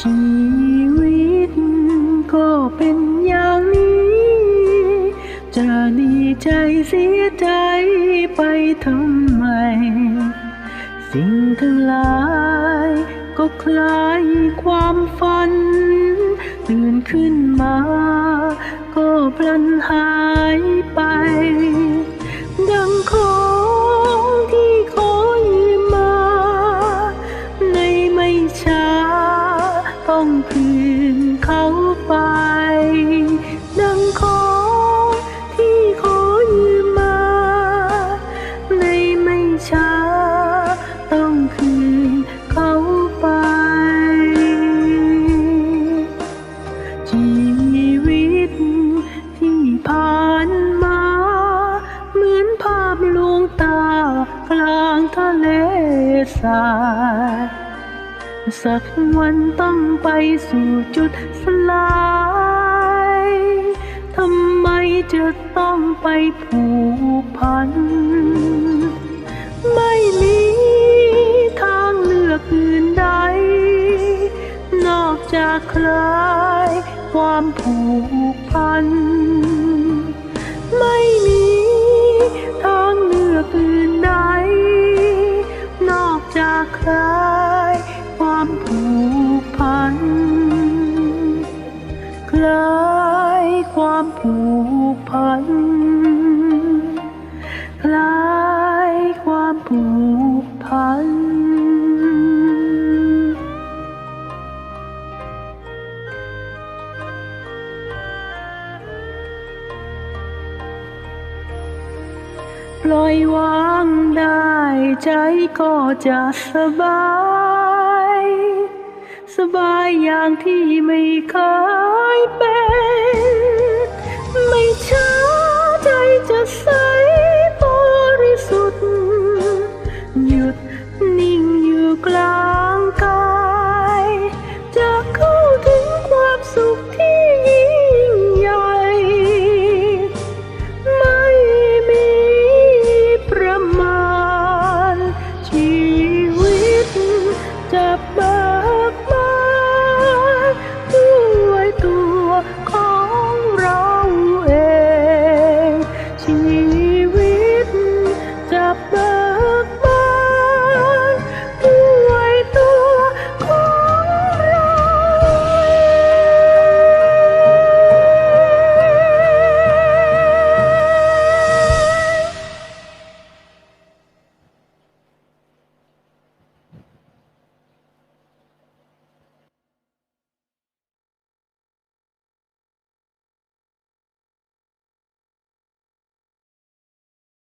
ชีวิตก็เป็นอย่างนี้ จะดีใจเสียใจไปทำไม สิ่งทั้งหลายก็คล้ายความฝัน ตื่นขึ้นมาก็พลันหา ต้องคืนเขาไป ดังของที่ขอยืมมา ในไม่ช้า ต้องคืนเขาไป ชีวิตที่ผ่านมา เหมือนภาพลวงตากลางทะเลสาบ สักวันต้องไปสู่จุดสลายทำไมจะต้องไปผูกพัน ไม่มีทางเลือกอื่นใด นอกจากคลายความผูกพัน ไม่มีทางเลือกอื่นใด นอกจากคลาย ลายความผูกพัน คลายความผูกพัน ปล่อยวางได้ใจก็จะสบาย สบายอย่างที่ไม่เคยเป็น